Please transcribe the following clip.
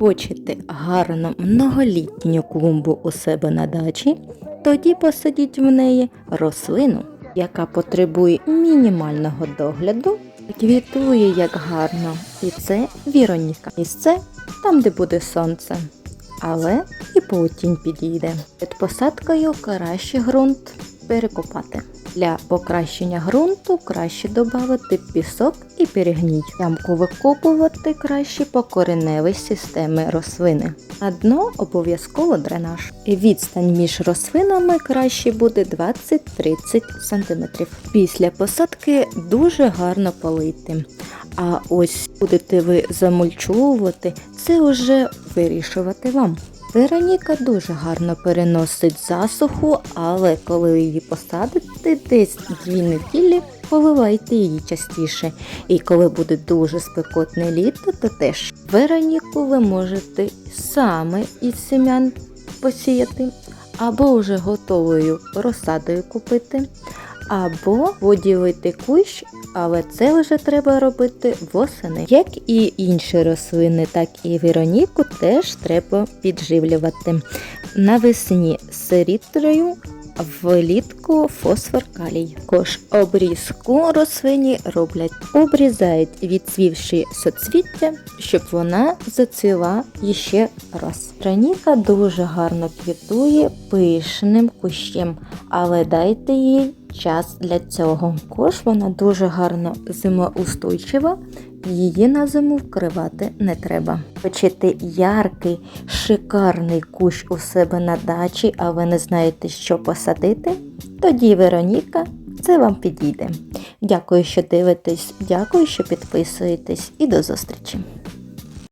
Хочете гарну многолітню клумбу у себе на дачі? Тоді посадіть в неї рослину, яка потребує мінімального догляду, квітує як гарно. І це Віроніка. Місце там, де буде сонце. Але і потім підійде. Перед посадкою краще ґрунт перекопати. Для покращення ґрунту краще додати пісок і перегній. Ямку викопувати краще по кореневій системі рослини. На дно обов'язково дренаж. Відстань між рослинами краще буде 20-30 см. Після посадки дуже гарно полити. А ось будете ви замульчовувати, це вже вирішувати вам. Вероніка дуже гарно переносить засуху, але коли її посадите, десь дві неділі поливайте її частіше. І коли буде дуже спекотне літо, то теж Вероніку ви можете саме із семян посіяти, або вже готовою розсадою купити, або поділити кущ, але це вже треба робити восени. Як і інші рослини, так і Вероніку теж треба підживлювати. Навесні селітрою, влітку фосфор калій. Також обрізку рослині роблять, обрізають відцвівші соцвіття, щоб вона зацвіла іще раз. Вероніка дуже гарно квітує пишним кущем, але дайте їй час для цього. Також вона дуже гарно зимоустойчива, її на зиму вкривати не треба. Печити яркий, шикарний кущ у себе на дачі, а ви не знаєте, що посадити? Тоді Вероніка це вам підійде. Дякую, що дивитесь, дякую, що підписуєтесь і до зустрічі!